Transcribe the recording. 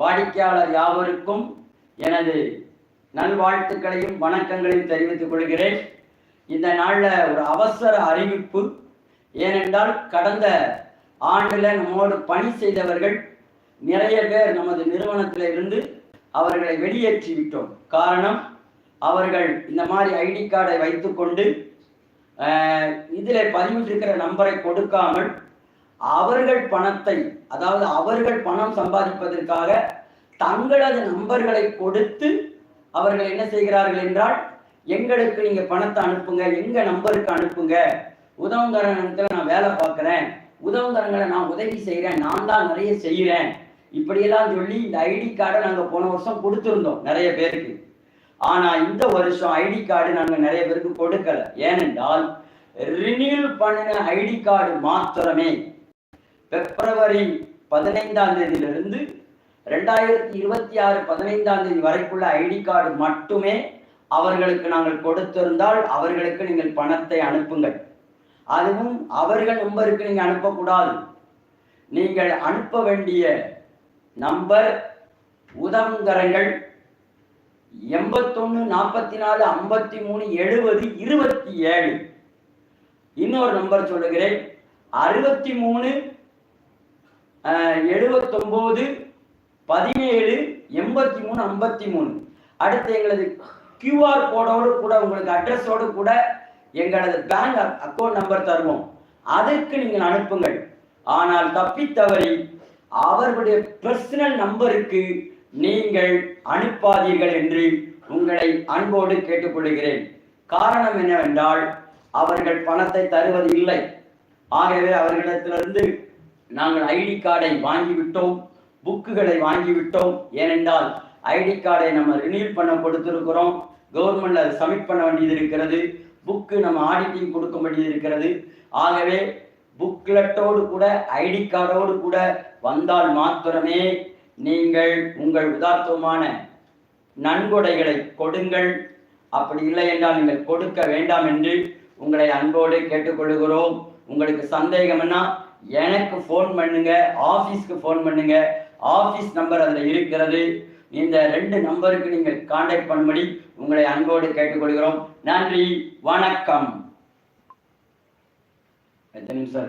வாடிக்கையாளர் யாவருக்கும் எனது நல்வாழ்த்துக்களையும் வணக்கங்களையும் தெரிவித்துக் கொள்கிறேன். இந்த நாளில் ஒரு அவசர அறிவிப்பு. ஏனென்றால் கடந்த ஆண்டில் நம்மோடு பணி செய்தவர்கள் நிறைய பேர் நமது நிறுவனத்தில் இருந்து அவர்களை வெளியேற்றி விட்டோம். காரணம் அவர்கள் இந்த மாதிரி ஐடி கார்டை வைத்துக்கொண்டு இதில் பதிவிட்டிருக்கிற நம்பரை கொடுக்காமல் அவர்கள் பணத்தை அதாவது அவர்கள் பணம் சம்பாதிப்பதற்காக தங்களது நம்பர்களை கொடுத்து அவர்கள் என்ன செய்கிறார்கள் என்றால் எங்களுக்கு நீங்க பணத்தை அனுப்புங்க எங்க நம்பருக்கு அனுப்புங்க. உதவுங்கரத்தில் நான் வேலை பார்க்குறேன். உதவங்கரங்களை நான் உதவி செய்கிறேன் நான் தான் நிறைய செய்கிறேன் இப்படியெல்லாம் சொல்லி இந்த ஐடி கார்டை நாங்கள் போன வருஷம் கொடுத்துருந்தோம் நிறைய பேருக்கு. ஆனால் இந்த வருஷம் ஐடி கார்டு நாங்கள் நிறைய பேருக்கு கொடுக்கல. ஏனென்றால் ரினியூல் பண்ணின ஐடி கார்டு மாத்திரமே பிப்ரவரி பதினைந்தாம் தேதியிலிருந்து ரெண்டாயிரத்தி இருபத்தி ஆறு பதினைந்தாம் தேதி வரைக்குள்ள ஐடி கார்டு மட்டுமே அவர்களுக்கு நாங்கள் கொடுத்திருந்தால் அவர்களுக்கு நீங்கள் பணத்தை அனுப்புங்கள். அதுவும் அவர்கள் நம்பருக்கு நீங்கள் அனுப்பக்கூடாது. நீங்கள் அனுப்ப வேண்டிய நம்பர் உதவுங்கரங்கள் எண்பத்தொன்னு நாற்பத்தி நாலு ஐம்பத்தி மூணு எழுபது இருபத்தி ஏழு. இன்னொரு நம்பர் சொல்லுகிறேன். அறுபத்தி மூணு எழுபத்தொம்போது பதினேழு எண்பத்தி மூணு ஐம்பத்தி மூணு அடுத்து எங்களது கியூஆர் கோடோடு கூட உங்களுக்கு அட்ரஸோடு கூட எங்களது பேங்க் அக்கௌண்ட் நம்பர் தருவோம். அதற்கு நீங்கள் அனுப்புங்கள். ஆனால் தப்பித்தவரை அவர்களுடைய பர்சனல் நம்பருக்கு நீங்கள் அனுப்பாதீர்கள் என்று உங்களை அன்போடு கேட்டுக்கொள்கிறேன். காரணம் என்னவென்றால் அவர்கள் பணத்தை தருவது இல்லை. ஆகவே அவர்களிடத்திலிருந்து நாங்கள் ஐடி கார்டை வாங்கிவிட்டோம் புக்குகளை வாங்கிவிட்டோம். ஏனென்றால் ஐடி கார்டை நம்ம ரினியூல் பண்ண கொடுத்துருக்கிறோம். கவர்மெண்ட்ல அதை சப்மிட் பண்ண வேண்டியது இருக்கிறது. புக்கு நம்ம ஆடிட்டிங் கொடுக்க வேண்டியது இருக்கிறது. ஆகவே புக்லெட்டோடு கூட ஐடி கார்டோடு கூட வந்தால் மாத்திரமே நீங்கள் உங்கள் உதார்த்தமான நன்கொடைகளை கொடுங்கள். அப்படி இல்லை என்றால் நீங்கள் கொடுக்க வேண்டாம் என்று உங்களை அன்போடு கேட்டுக்கொள்கிறோம். உங்களுக்கு சந்தேகம்னா எனக்கு ஃபோன் பண்ணுங்க ஆஃபீஸ்க்கு ஃபோன் பண்ணுங்க. ஆஃபீஸ் நம்பர் அதில் இருக்கிறது. இந்த ரெண்டு நம்பருக்கு நீங்கள் காண்டாக்ட் பண்ணும்படி உங்களை அன்போடு கேட்டுக்கொள்கிறோம். நன்றி வணக்கம். எத்தனை நிமிஷம்